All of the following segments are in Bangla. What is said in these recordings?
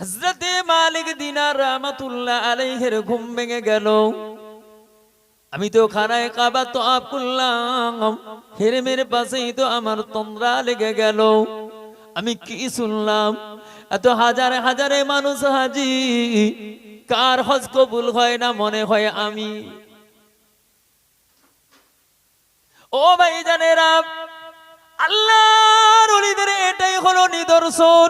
হজরতে মালিক দিনার রহমাতুল্লাহ ঘুম ভেঙে গেল। আমি তো খানায় কাবা তো আপ করলাম। হেরেমের পাশেই তো আমার তন্দ্রা লেগে গেল। আমি কি শুনলাম? এত হাজারে হাজারে মানুষ হাজি কার হজ কবুল হয় না মনে হয় আমি? ও ভাই জানেরা আল্লাহর অলিদের এটাই হলো নিদর্শন।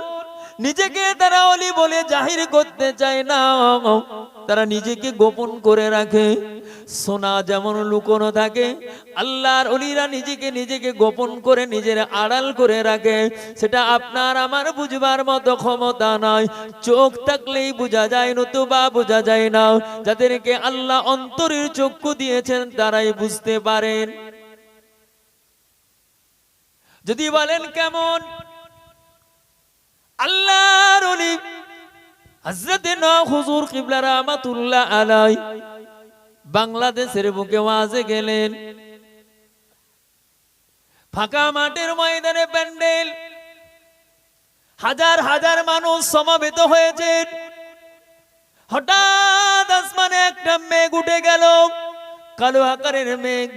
নিজেকে তারা অলি বলে জাহির করতে চায় না। তারা নিজেকে গোপন করে রাখে। সোনা যেমন লুকোনো থাকে, আল্লাহর অলিরা নিজেকে নিজেকে গোপন করে নিজের আড়াল করে রাখে। সেটা আপনার আমার বুঝবার মতো ক্ষমতা নয়। চোখ থাকলেই বোঝা যায়, নতুবা বোঝা যায় না। যাদেরকে আল্লাহ অন্তরের চক্ষু দিয়েছেন, তারাই বুঝতে পারেন। যদি বলেন কেমন? আল্লাহর অলি হযরত রাহমাতুল্লাহ আলাই বাংলাদেশের বুকে ওয়াজে গেলেন। ফাঁকা মাঠের ময়দানে প্যান্ডেল। হাজার হাজার মানুষ সমাবেত হয়েছেন। হঠাৎ একটা মেঘ উঠে গেল। কালো আকারের মেঘ।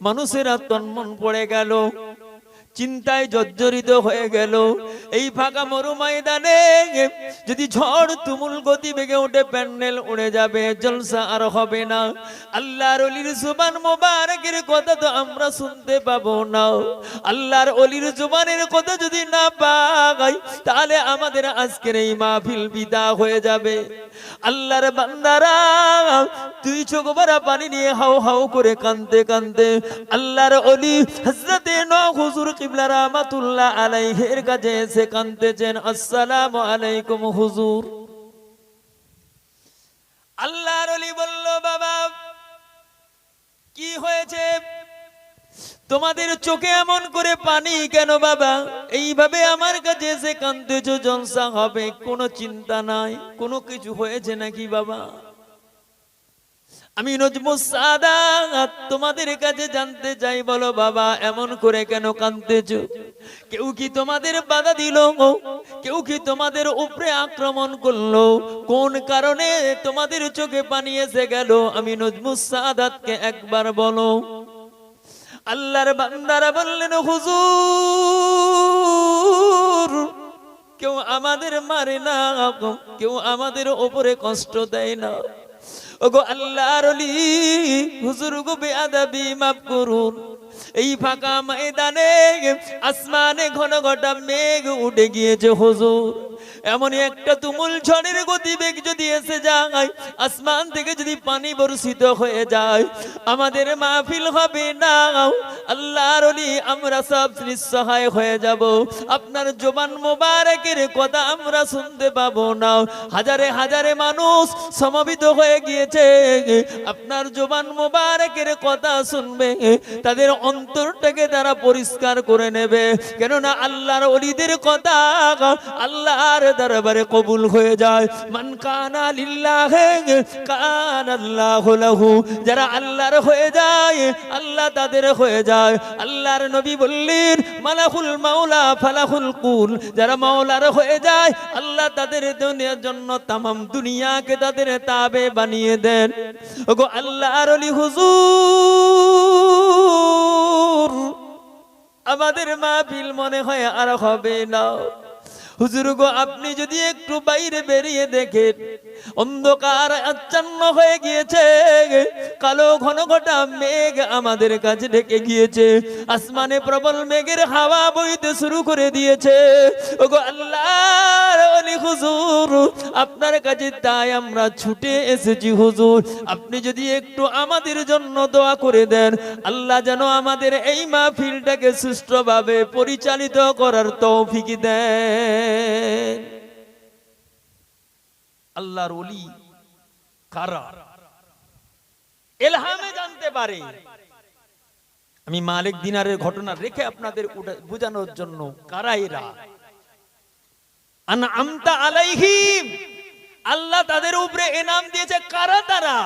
মানুষেরা তন্মন পড়ে গেল। চিন্তায় জর্জরিত হয়ে গেল। এই ফাঁকা মরু ময়দানে যদি ঝড় তুমুল গতি বেগে উঠে প্যান্ডেল উড়ে যাবে, জলসা আর হবে না। আল্লাহর অলির জুবান মোবারকের কথা তো আমরা শুনতে পাবো না। আল্লাহর অলির জুবানের কথা যদি না পাই, তাহলে আমাদের আজকের এই মাহফিল বিদা হয়ে যাবে। আল্লাহর বান্দারা তুই চোখ ভরা পানি নিয়ে হাউ হাউ করে কানতে কানতে আল্লাহর অলি হজরতে ন হুজুর আলাইহির কাছে এসে আসসালামু আলাইকুম হুজুর। আল্লাহর বলল, বাবা, কি হয়েছে? তোমাদের চোখে এমন করে পানি কেন বাবা? এইভাবে আমার কাছে এসে কান্দেছ জলসা হবে, কোনো চিন্তা নাই, কোনো কিছু হয়েছে নাকি বাবা? আমি সাদাত তোমাদের কাছে জানতে চাই, বলো বাবা, এমন করে কেন কাঁদতেছ? কেউ কি তোমাদের বাধা দিল? কেউ কি তোমাদের উপরে আক্রমণ করল? কোন কারণে তোমাদের চোখে পানি এসে গেল? আমি নজমুস সাদাতকে একবার বলো। আল্লাহর বান্দারা বললেন, হুজুর, কেউ আমাদের মারে না, কেউ আমাদের ওপরে কষ্ট দেয় না। ওগো আল্লাহর অলি হুজুর গো বেয়াদাবি মাফ করুন। এই ফাঁকা ময়দানে আসমানে ঘন ঘটা মেঘ উঠে গিয়েছে হুজুর। এমনই একটা তুমুল ঝড়ের গতিবেগ যদি এসে যায়, আসমান থেকে যদি পানি বর্ষিত হয়ে যায়, আমাদের মাহফিল হবে না। আল্লাহর অলি আমরা সব নিঃসহায় হয়ে যাব। আপনার জবান মোবারকের কথা আমরা শুনতে পাবো না। হাজারে হাজারে মানুষ সমাবেত হয়ে গিয়েছে। আপনার জবান মোবারকের কথা শুনবে, তাদের অন্তরটাকে তারা পরিষ্কার করে নেবে। কেননা আল্লাহর অলিদের কথা, আল্লাহর দরবারে কবুল হয়ে যায়। মান কানা লিল্লাহে কান আল্লাহ লাহু। যারা আল্লাহর হয়ে যায়, আল্লাহ তাদের হয়ে যায়। আল্লাহর নবী বললেন, মালাহুল মাওলা, ফালাহুল কুল। যারা মাওলার হয়ে যায়, আল্লাহ তাদের দুনিয়ার জন্য তামাম দুনিয়াকে তাদের তাবে বানিয়ে দেন। ওগো আল্লাহর অলি হুজুর, আমাদের মাহফিল মনে হয় আর হবে না। হুজুর গো, আপনি যদি একটু বাইরে বেরিয়ে দেখেন, অন্ধকার আচ্ছন্ন হয়ে গিয়েছে, কালো ঘন ঘটা মেঘ আমাদের কাছে ঢেকে গিয়েছে, আসমানে প্রবল মেঘের হাওয়া বইতে শুরু করে দিয়েছে। ওগো আল্লাহর অলি হুজুর, আপনার কাছে তাই আমরা ছুটে এসেছি হুজুর। আপনি যদি একটু আমাদের জন্য দোয়া করে দেন, আল্লাহ যেন আমাদের এই মাহফিলটাকে সুষ্ঠুভাবে পরিচালিত করার তৌফিক দেন। আল্লাহর অলি কারা? এলহামে জানতে পারে। আমি মালিক দিনারের ঘটনা রেখে আপনাদের বোঝানোর জন্য কারা এরা? আমতা আলাইহিম। আল্লাহ তাদের উপরে এনাম দিয়েছে, কারা তারা?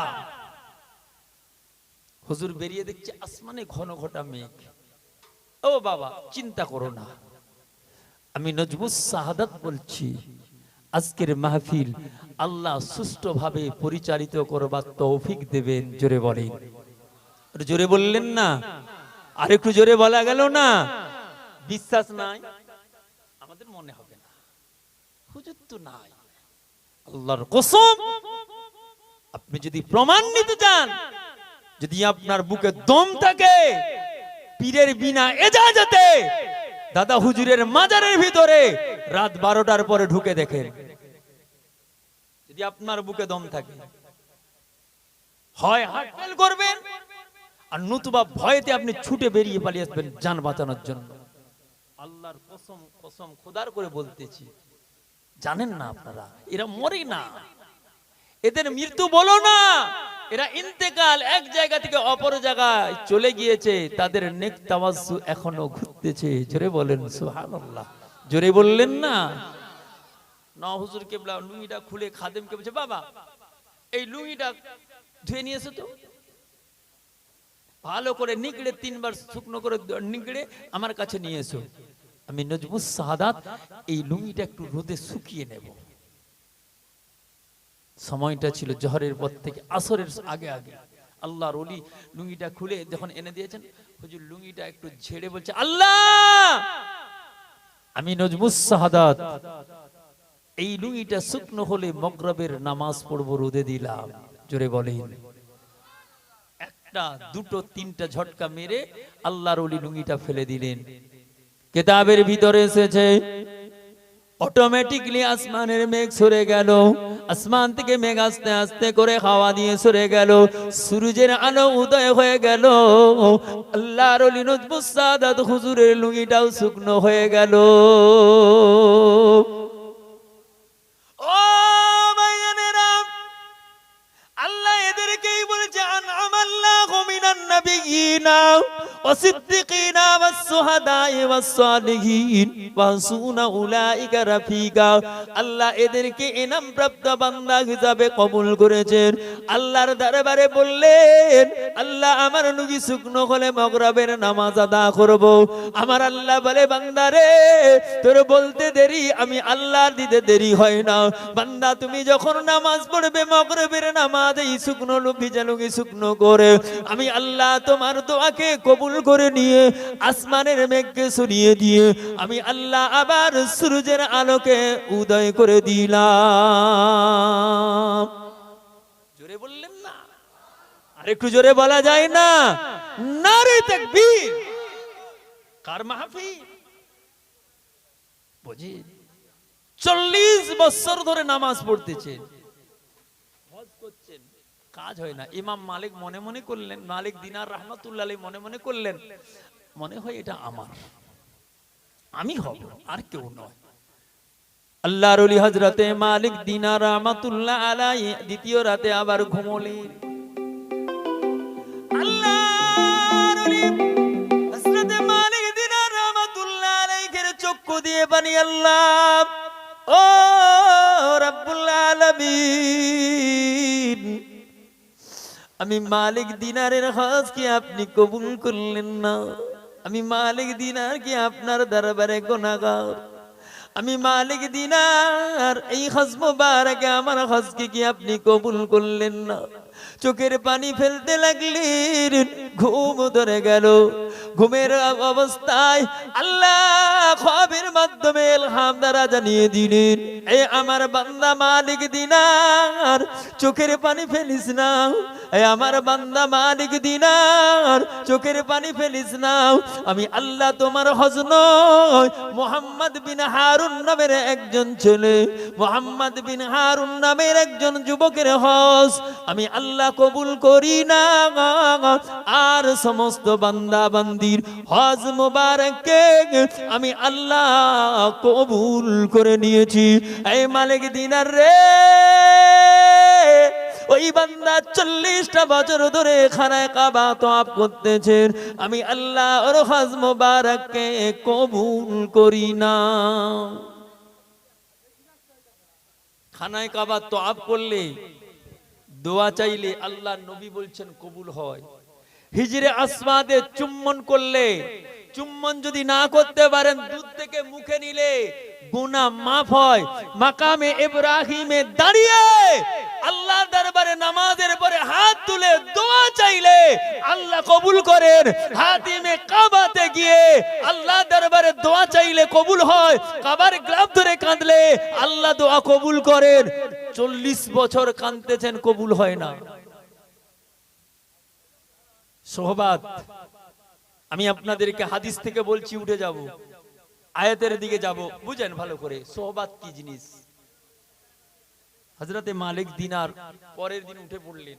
হুজুর বেরিয়ে দেখছে, আসমানে ঘন ঘটা মেঘ। ও বাবা, চিন্তা করো না। আমি নজবুস শাহাদাত বলছি। আজকের মাহফিল আল্লাহ সুষ্ঠুভাবে পরিচালিত করবার তৌফিক দেবেন, জোরে বলেন। জোরে বললেন না? আর একটু জোরে বলা গেল না? বিশ্বাস নাই? আমাদের মনে হবে না। হুজুর তো নাই। আল্লাহর কসম, আপনি যদি প্রমাণ নিতে চান, যদি আপনার বুকে দম থাকে, পীরের বিনা এজাজতে দাদা হুজুরের মাজারের ভিতরে রাত বারোটার পরে ঢুকে দেখেন। যদি আপনার বুকে দম থাকে। হয় হার্ট ফেল করবেন আর নতুবা ভয়েতে আপনি ছুটে বেরিয়ে পালিয়ে আসবেন যান বাঁচানোর জন্য। আল্লাহর কসম কসম খোদার করে বলতেছি। জানেন না আপনারা, এরা মরে না। এদের মৃত্যু বলো না। এরা ইন্তেকাল এক জায়গা থেকে অপর জায়গায় চলে গিয়েছে। তাদের নেক এখনও ঘুরতেছে। জোরে বলেন, সুবহানাল্লাহ। জোরে বললেন না? লুঙ্গিটা খুলে খাদেমকে বলছে, বাবা, এই লুঙ্গিটা ধুয়ে নিয়েছে তো? ভালো করে নিগড়ে তিনবার শুকনো করে নিগড়ে আমার কাছে নিয়ে এসো। আমি নজবুস সাহাদাত এই লুঙ্গিটা একটু রোদে শুকিয়ে নেব। সময়টা ছিল জহরের পর থেকে, আসরের আগে আগে। আল্লাহর অলি লুঙ্গিটা খুলে যখন এনে দিয়েছেন, হুজুর লুঙ্গিটা একটু ঝেড়ে বলছে, আল্লাহ! আমি নজবুস সাহাদাত এই লুঙ্গিটা শুকনো হলে মগরবের নামাজ পড়ব রোদে দিলাম। জোরে বলেন। একটা, দুটো, তিনটা ঝটকা মেরে আল্লাহর অলি লুঙ্গিটা ফেলে দিলেন। কেতাবের ভিতরে এসেছে অটোমেটিকলি আসমানের মেঘ সরে গেল। আসমান থেকে মেঘ আস্তে আস্তে করে হাওয়া দিয়ে সরে গেল। সূর্যের আলো উদয় হয়ে গেল। আল্লাহর সাদাত হুজুরের লুঙ্গিটাও শুকনো হয়ে গেল। ও আল্লাহ এদেরকেই বলেছে, আনআমাল্লাহু মিনান নাবিয়িনা ওয়াসিদ্দিকিনা ওয়াস-সুহাদা'i ওয়াস-সালিহিন ওয়া হাসুনা উলাইকা রাফিকা। আল্লাহ এদেরকে ইনাম প্রাপ্ত বান্দা হিসাবে কবুল করেছেন। আল্লাহর দরবারে বললেন, আল্লাহ আমার নুগি শুকনো হলে মগরবের নামাজ আদা করব। আমার আল্লাহ বলে বান্দারে তোর বলতে দেরি, আমি আল্লাহর দিতে দেরি হয় না। বান্দা, তুমি যখন নামাজ পড়বে, মগরবের নামাজ এই শুকনো লুঙ্গি লুঙ্গি শুকনো করে। আমি আল্লাহ তোমার দোয়াকে কবুল করে নিয়ে আসমানের মেঘকে সরিয়ে দিয়ে আমি আল্লাহ আবার সূর্যের আলোকে উদয় করে দিলাম। জোরে বললেন না। আর একটু জোরে বলা যায় না। নারে তাকবীর। কার মাহফিল? বুঝি? চল্লিশ বছর ধরে নামাজ করছেন। কাজ হয় না। ইমাম মালিক মনে মনে করলেন, মালিক দিনার রহমতুল্লাহ মনে মনে করলেন মনে হয় এটা আমার। আমি হব, আর কেউ নয়। আল্লাহর হজরতে মালিক দিনার রহমতুল্লাহ আলাই দ্বিতীয় রাতে আবার ঘুমলেন। চক্ষু দিয়ে বানি আল্লাহ, ও রব্বুল আলামিন, আমি মালিক দিনারের হজ কি আপনি কবুল করলেন না? আমি মালিক দিনার কি আপনার দরবারে গোনাগার আমি মালিক দিনার এই হজ মুবারকে, আমার হজকে কি আপনি কবুল করলেন না? চোখের পানি ফেলতে লাগলেন ঘুম ধরে গেল। ঘুমের অবস্থায় আল্লাহ খবের মাধ্যমে এলহাম দ্বারা জানিয়ে দিলেন, এ আমার বান্দা মালিক দিনার, চোখের পানি ফেলিস না। এ আমার বান্দা মালিক দিনার, চোখের পানি ফেলিস না। আমি আল্লাহ তোমার হজ নয় মোহাম্মদ বিন হারুন নামের একজন ছেলে, মোহাম্মদ বিন হারুন নামের একজন যুবকের হজ। আমি আল্লাহ কবুল করি না। আর সমস্ত বান্দা বান্দির হজ মোবারককে আমি আল্লাহ কবুল করে নিয়েছি। এই মালিক দিনার রে, ওই বান্দা চল্লিশটা বছর ধরে খানায় কাবা তো আপ করতেছেন আমি আল্লাহ ওর হজ মোবারককে কবুল করি না। খানায় কাবা তো আপ করলে দোয়া চাইলে আল্লাহ নবী বলছেন, কবুল হয়। হিজরে আসমাদে চুম্বন করলে, চুম্বন যদি না করতে পারেন, দুধ থেকে মুখে নিলে গুনা মাফ হয়। মাকামে ইব্রাহিমে দাঁড়িয়ে আল্লাহ দরবারে নামাজের পরে হাত তুলে দোয়া চাইলে আল্লাহ কবুল করেন। হাতিমে কাবাতে গিয়ে আল্লাহ দরবারে দোয়া চাইলে কবুল হয়। কাবার গ্লাভ ধরে কাঁদলে আল্লাহ দোয়া কবুল করেন। চল্লিশ বছর কাঁদতেছেন, কবুল হয় না। সোহবাত, আমি আপনাদেরকে হাদিস থেকে বলছি, উঠে যাব। আয়াতের দিকে যাব। বুঝেন ভালো করে, সোহবাত কি জিনিস? হজরতে মালিক দিনার পরের দিন উঠে পড়লেন।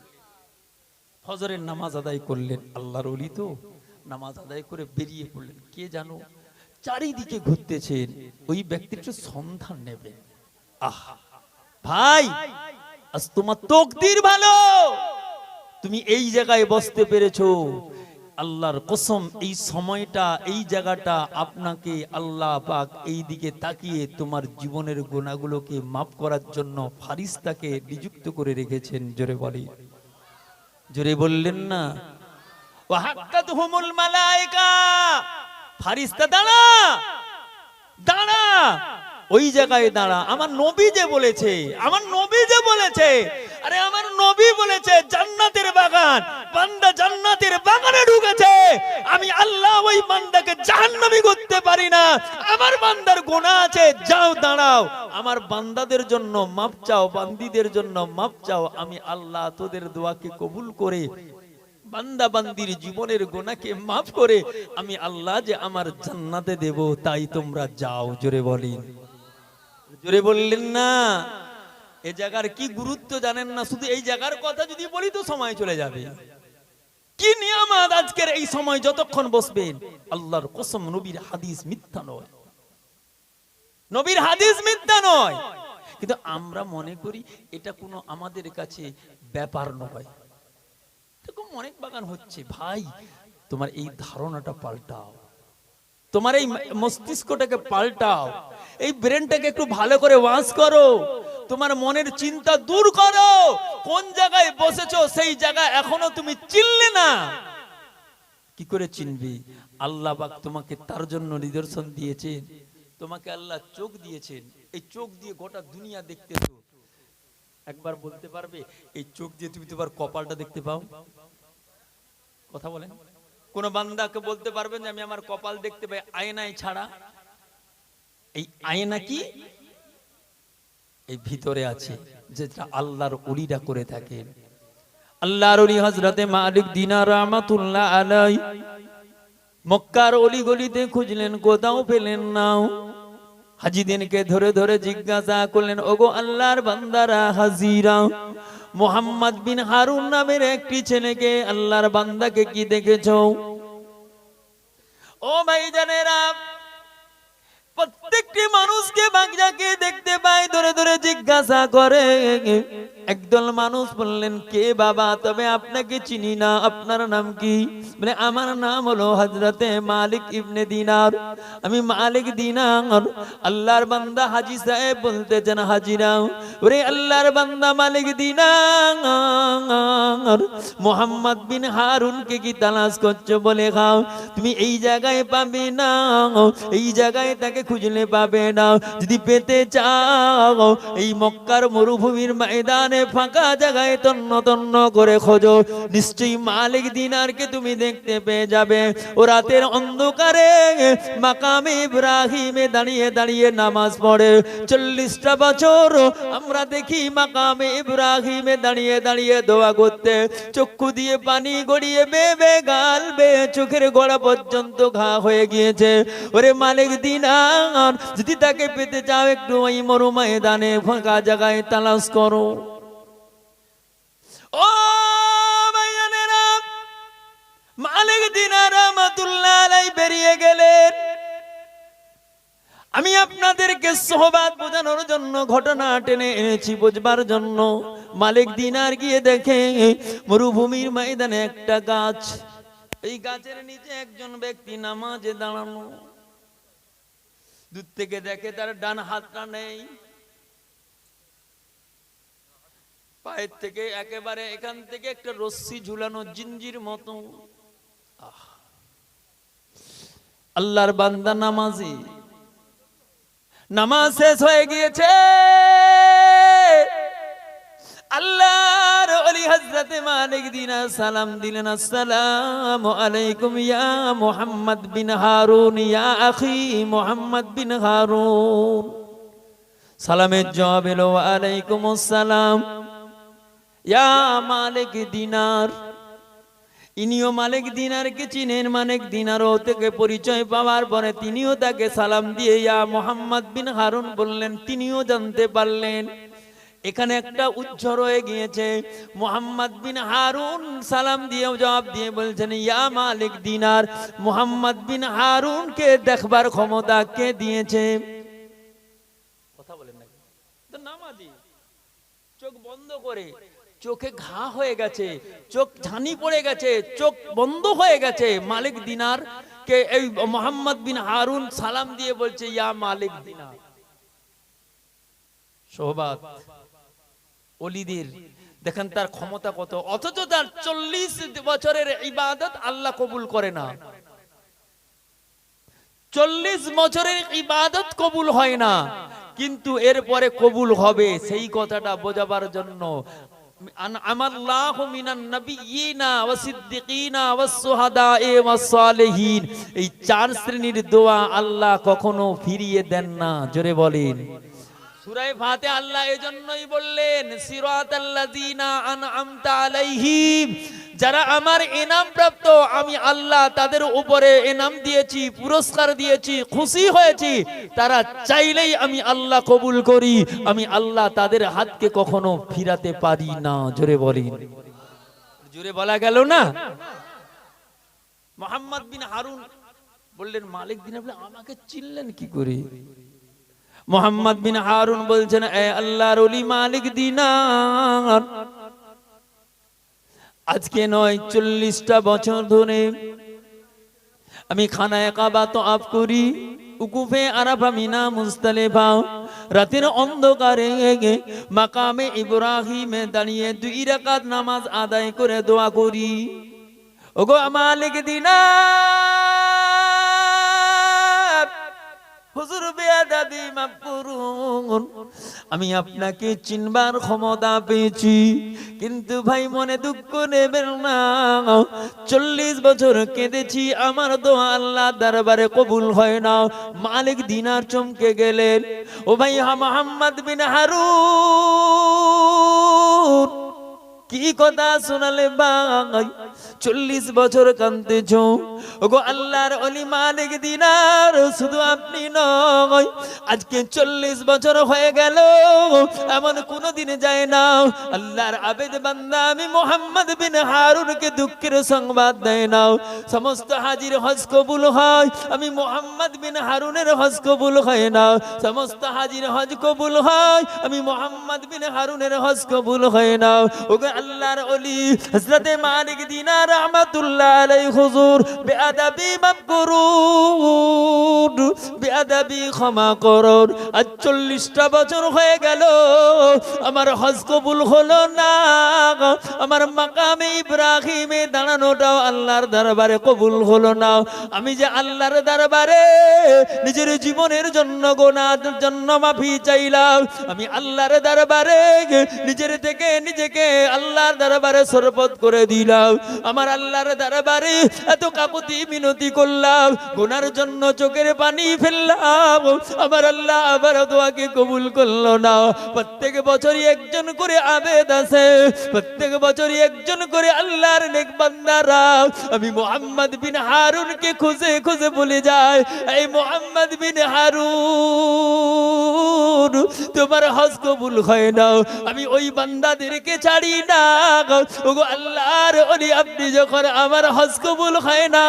ফজরের নামাজ আদায় করলেন। আল্লাহর অলি তো। নামাজ আদায় করে বেরিয়ে পড়লেন। কে জানো? চারিদিকে ঘুরতেছেন। ওই ব্যক্তির একটু সন্ধান নেবেন আহ! ভাই তোমার তকদির ভালো। তুমি এই জায়গায় বসতে পেরেছ। আল্লাহর কসম, এই সময়টা, এই জায়গাটা আপনাকে আল্লাহ পাক এই দিকে তাকিয়ে তোমার জীবনের গোনাগুলোকে মাফ করার জন্য ফারিস্তাকে নিযুক্ত করে রেখেছেন। জোরে বলি। জোরে বললেন না। ফারিস্তা, দাঁড়া! দাঁড়া! ওই জায়গায় দাঁড়া। আমার নবী যে বলেছে, আমার নবী যে বলেছে, আরে আমার নবী বলেছে, জান্নাতের বাগান, বান্দা জান্নাতের বাগানে ঢুকেছে। আমি আল্লাহ ওই বান্দাকে জাহান্নামী করতে পারি না। আমার বান্দার গোনা আছে, যাও দাঁড়াও। আমার বান্দাদের জন্য মাপ চাও, বান্দিদের জন্য মাপ চাও। আমি আল্লাহ তোদের দোয়াকে কবুল করে, বান্দা বান্দির জীবনের গোনাকে মাফ করে, আমি আল্লাহ যে আমার জান্নাতে দেব, তাই তোমরা যাও, জোরে বলি জোরে বললেন, না, এ জায়গার কি গুরুত্ব জানেন না? শুধু এই জায়গার কথা যদি বলি তো সময় চলে যাবে। কি নিয়ামত আজকের এই সময় যতক্ষণ বসবেন? আল্লাহর কসম, নবীর হাদিস মিথ্যা নয়। নবীর হাদিস মিথ্যা নয়। কিন্তু আমরা মনে করি এটা কোনো আমাদের কাছে ব্যাপার নয়। এরকম অনেক বাগান হচ্ছে। ভাই, তোমার এই ধারণাটা পাল্টাও। তোমার এই মস্তিষ্কটাকে পাল্টাও। এই ব্রেনটাকে একটু ভালো করে ওয়াশ করো। তোমার মনের চিন্তা দূর করো। কোন জায়গায় বসেছো সেই জায়গায় এখনও তুমি চিনলে না। কি করে চিনবি? আল্লাহ পাক তোমাকে তার জন্য নিদর্শন দিয়েছেন। তোমাকে আল্লাহ চোখ দিয়েছেন। এই চোখ দিয়ে গোটা দুনিয়া দেখতেছো। একবার বলতে পারবে? এই চোখ দিয়ে তুমি তোমার কপালটা দেখতে পাও। কথা বলেন। কোন বান্দাকে বলতে পারবেন যে, আমি আমার কপাল দেখতে পাই, আয়নায় ছাড়া। এই আয়না কি? এই ভিতরে আছে যেটা আল্লাহর অলিরা করে থাকেন আল্লাহর অলি হজরতে মালিক দিনা রহমাতুল্লাহ আলাই মক্কার অলি গলিতে খুঁজলেন, কোথাও পেলেন নাও হাজিদিনকে ধরে ধরে জিজ্ঞাসা করলেন, ওগো আল্লাহর বান্দারা হাজিরা, মোহাম্মদ বিন হারুন নামের একটি ছেলেকে আল্লাহর বান্দাকে কি দেখেছ? ও ভাই জানেরা প্রত্যেকটি মানুষকে বাগজাকে দেখতে পাই ধরে ধরে জিজ্ঞাসা করে। একদল মানুষ বললেন, কে বাবা? তবে আপনাকে চিনি না, আপনার নাম কি? মানে আমার নাম হলো হজরতে মালিক ইবনে দিনার। আমি মালিক দিনার। আল্লাহর বান্দা হাজি সাহেব বলতেছেন হাজিরাও ওরে আল্লাহর বান্দা মালিক দিনার। মোহাম্মদ বিন হারুনকে কি তালাশ করছ বলে খাও? তুমি এই জায়গায় পাবে না। এই জায়গায় তাকে খুঁজলে পাবে না। যদি পেতে চাও, এই মক্কার মরুভূমির ময়দানে ফাঁকা জায়গায় তন্ন তন্ন করে খোঁজো। নিশ্চয়ই মালিক দিনারকে তুমি দেখতে পেয়ে যাবে। ও রাতের অন্ধকারে মাকামে ইব্রাহিমে দাঁড়িয়ে দাঁড়িয়ে নামাজ পড়ে। চল্লিশটা বছর আমরা দেখি মাকামে ইব্রাহিমে দাঁড়িয়ে দাঁড়িয়ে দোয়া করতে। চক্ষু দিয়ে পানি গড়িয়ে বেবে গাল বে চোখের গোড়া পর্যন্ত ঘা হয়ে গিয়েছে। ওরে মালিক দিনার যদি তাকে পেতে চাও, একটু ওই মরু ময়দানে ফাঁকা জায়গায় তালাশ করো। ও মালিক দিনার রহমাতুল্লাহ বেরিয়ে গেলেন। আমি আপনাদেরকে সোহবাদ বোঝানোর জন্য ঘটনা টেনে এনেছি বুঝবার জন্য। মালিক দিনার গিয়ে দেখে, মরুভূমির ময়দানে একটা গাছ। এই গাছের নিচে একজন ব্যক্তি নামাজে দাঁড়ানো। দূর থেকে দেখে তার ডান হাতটা নেই। পায়ের থেকে একেবারে এখান থেকে একটা রশ্মি ঝুলানো জিঞ্জির মতো। আল্লাহর বান্দা নামাজি। নামাজ শেষ হয়ে গিয়েছে। আল্লাহর ওলি হযরতে মালিক দিনা সালাম দিলেন, আসসালামু আলাইকুম ইয়া মুহাম্মদ বিন হারুন, ইয়া আখি মুহাম্মদ বিন হারুন। সালামের জবাব এলো আলাইকুম আসসালাম। ইয়া মালিক দিনার। ইনিও মালিক দিনারকে চিনেন, মালিক দিনারও থেকে পরিচয় পাওয়ার পরে তিনিও তাকে সালাম দিয়ে ইয়া মোহাম্মদ বিন হারুন বললেন, তিনিও জানতে পারলেন। এখানে একটা উজ্জ্বর হয়ে গিয়েছে। মোহাম্মদ বিন হারুন সালাম দিয়ে জবাব দিয়ে বলছেন, ইয়া মালিক দিনার, মোহাম্মদ বিন হারুনকে দেখবার ক্ষমতা কে দিয়েছে? চোখ ঘা হয়ে গেছে, চোখ ঝানি পড়ে গেছে, চোখ বন্ধ হয়ে গেছে। মালিক দিনার কে এই মোহাম্মদ বিন হারুন সালাম দিয়ে বলছে, ইয়া মালিক দিনার। অলিদের। দেখেন তার ক্ষমতা কত। অথচ তার চল্লিশ বছরের ইবাদত আল্লাহ কবুল করে না। চল্লিশ বছরের ইবাদত কবুল হয় না। কিন্তু এরপরে কবুল হবে, সেই কথাটা বোঝাবার জন্য। এই চার শ্রেণির দোয়া আল্লাহ কখনো ফিরিয়ে দেন না। জোরে বলেন। সূরায়ে ফাতে আল্লাহ বললেন আলাইহিম, যারা আমার প্রাপ্ত, আমি আল্লাহ তাদের উপরে দিয়েছি, পুরস্কার দিয়েছি, খুশি হয়েছি, তারা চাইলেই আমি আল্লাহ কবুল করি, আমি আল্লাহ তাদের হাতকে কখনো ফিরাতে পারি না। জোরে বলি জোরে বলা গেল না? মোহাম্মদ বিন হারুন বললেন, মালিক দিন আমাকে চিনলেন কি করে? মোহাম্মদ বিন হারুন বলছেন, এ আল্লাহর ওলি মালিক দিনার। আজকে নয়, চল্লিশটা বছর ধরে আমি খানায় কাবা তো আপ করি, উকুফে আরাফা, মিনা মুস্তালে মুস্তালিফা রাতের অন্ধকারে মাকামে ইব্রাহিমে দাঁড়িয়ে দুই রাকাত নামাজ আদায় করে দোয়া করি। ওগো মালিক দিনার। হুজুর বেয়াদাবি মাফ করুন। আমি আপনাকে চিনবার ক্ষমতা পেয়েছি, কিন্তু ভাই মনে দুঃখ নেবেন না। চল্লিশ বছর কেঁদেছি, আমার দোয়া আল্লাহ দরবারে কবুল হয় না। মালিক দিনার চমকে গেলেন। ও ভাই মোহাম্মদ বিন হারুন। কি কথা শোনালে ভাই? চল্লিশ বছর কান্দেছ ওগো আল্লাহর অলি মালিক দিনার, শুধু আপনি নয়, আজকে চল্লিশ বছর হয়ে গেল, এমন কোনো দিন যায় না। আল্লাহর আবেদ বান্দা আমি মোহাম্মদ বিন হারুনকে দুঃখের সংবাদ দেয় নাও সমস্ত হাজির হজ কবুল হয়, আমি মোহাম্মদ বিন হারুনের হজ কবুল হয় না। সমস্ত হাজির হজ কবুল হয়, আমি মোহাম্মদ বিন হারুনের হজ কবুল হয় না। ওগো আল্লাহর অলি, হজরতে মালিক দিনার রহমাতুল্লাহ আলাইহি হুজুর বেয়াদাবি মাফ করুন ক্ষমা করুন। আজ চল্লিশটা বছর হয়ে গেল, আমার হজ কবুল হলো না। আমার মাকামে ইব্রাহিমে দাঁড়ানোটাও আল্লাহর দরবারে কবুল হলো না। আমি যে আল্লাহর দরবারে নিজের জীবনের জন্য গোনার জন্য মাফি চাইলাম, আমি আল্লাহর দরবারে নিজের থেকে নিজেকে আল্লাহর দরবারে সরপত করে দিলাম। আমার আল্লাহর দরবারে এত কাকুতি মিনতি করলাম, গোনার জন্য চোখের পানি ফেললাম। আমার আল্লাহ আবার দোয়াকে কবুল করল না। প্রত্যেক বছরই একজন করে আবেদ আছে, প্রত্যেক বছরই একজন করে আল্লাহর নেক বান্দারা। আমি মোহাম্মদ বিন হারুনকে খুঁজে খুঁজে বলে যায় এই মোহাম্মদ বিন হারুন, তোমার হজ কবুল হয় না। আমি ওই বান্দাদেরকে ছাড়ি না। ওগো আল্লাহর ওলি আপনি যখন আমার হজ কবুল হয় না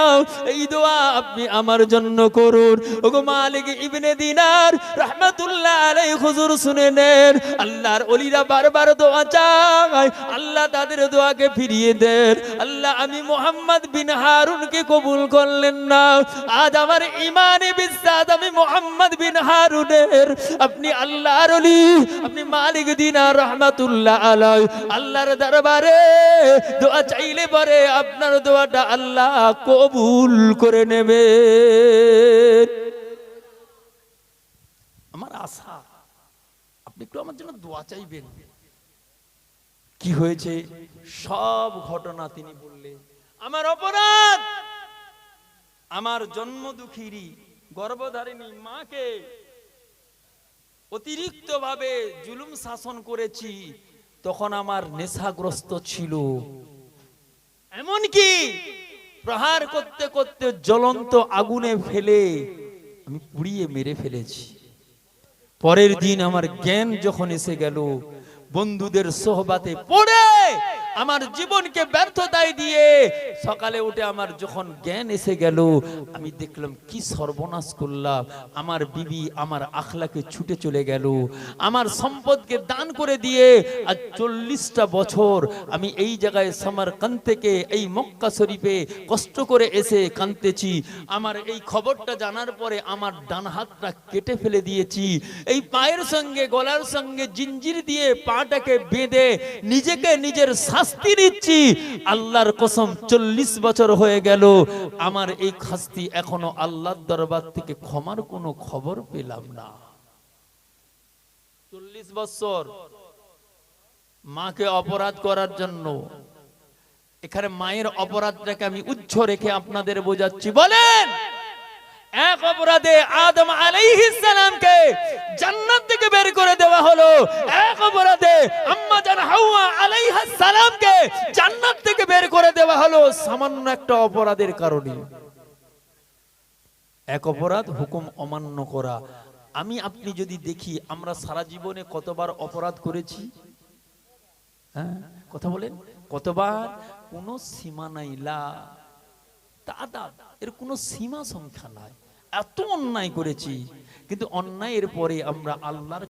এই দোয়া আপনি আমার জন্য করুন। ওগো মালিক ইবনে দিনার রহমাতুল্লাহ আলাই হুজুর শুনে নেন, আল্লাহর ওলিরা বারবার দোয়া চায়, আল্লাহ তাদের দোয়াকে ফিরিয়ে দেন। আল্লাহ, আমি মোহাম্মদ বিন হারুনকে কবুল করলেন না। আজ আমার ইমানে বিশ্বাস, আমি মোহাম্মদ বিন হারুনের। আপনি আল্লাহ আল্লাহর অলি আপনি মালিক দিনার রহমাতুল্লাহ আলাই আল্লাহর দরবারে দোয়া চাইলে পরে আপনার দোয়াটা আল্লাহ কবুল করে নেবে আমার আশা, আপনি একটু আমার জন্য দোয়া চাইবেন। কি হয়েছে? সব ঘটনা তিনি বললেন। আমার অপরাধ! আমার জন্ম দুঃখীরই গর্ভধারিণী মাকে অতিরিক্ত ভাবে জুলুম শাসন করেছি, তখন আমার নেশাগ্রস্ত ছিল। এমনকি প্রহার করতে করতে জ্বলন্ত আগুনে ফেলে আমি পুড়িয়ে মেরে ফেলেছি। পরের দিন আমার জ্ঞান যখন এসে গেল, বন্ধুদের সোহবাতে পড়ে আমার জীবনকে ব্যর্থতায় দিয়ে সকালে উঠে আমার যখন জ্ঞান এসে গেল, আমি দেখলাম কি সর্বনাশ করলাম। আমার বিবি আমার আখলাকে ছুটে চলে গেল। আমার সম্পদকে দান করে দিয়ে আজ চল্লিশটা বছর আমি এই জায়গায় সামারকান থেকে এই মক্কা শরীফে কষ্ট করে এসে কাঁদতেছি। আমার এই খবরটা জানার পরে আমার ডান হাতটা কেটে ফেলে দিয়েছি। এই পায়ের সঙ্গে, গলার সঙ্গে জিঞ্জির দিয়ে পাটাকে বেঁধে নিজেকে নিজের শাস্তি নিচ্ছি। আল্লাহর কসম, চল্লিশ বছর হয়ে গেল। আমার এই শাস্তি এখনও আল্লাহর দরবার থেকে ক্ষমার কোনো খবর পেলাম না। চল্লিশ বছর মাকে অপরাধ করার জন্য। এখানে মায়ের অপরাধটাকে আমি উচ্চ রেখে আপনাদের বোঝাচ্ছি। বলেন, এক অপরাধে আদম আলাইহিস সালামকে জান্নাত থেকে বের করে দেওয়া হলো। এক অপরাধে জান হাওয়া আলাইহিস সালামকে জান্নাত থেকে বের করে দেওয়া হলো সামান্য একটা অপরাধের কারণে। এক অপরাধ হুকুম অমান্য করা। আমি, আপনি যদি দেখি আমরা সারা জীবনে কতবার অপরাধ করেছি? হ্যাঁ কথা বলেন। কতবার? কোনো সীমা নাই, লা দাদা এর কোনো সীমা সংখ্যা নাই। এত অন্যায় করেছি। কিন্তু অন্যায়ের পরে আমরা আল্লাহর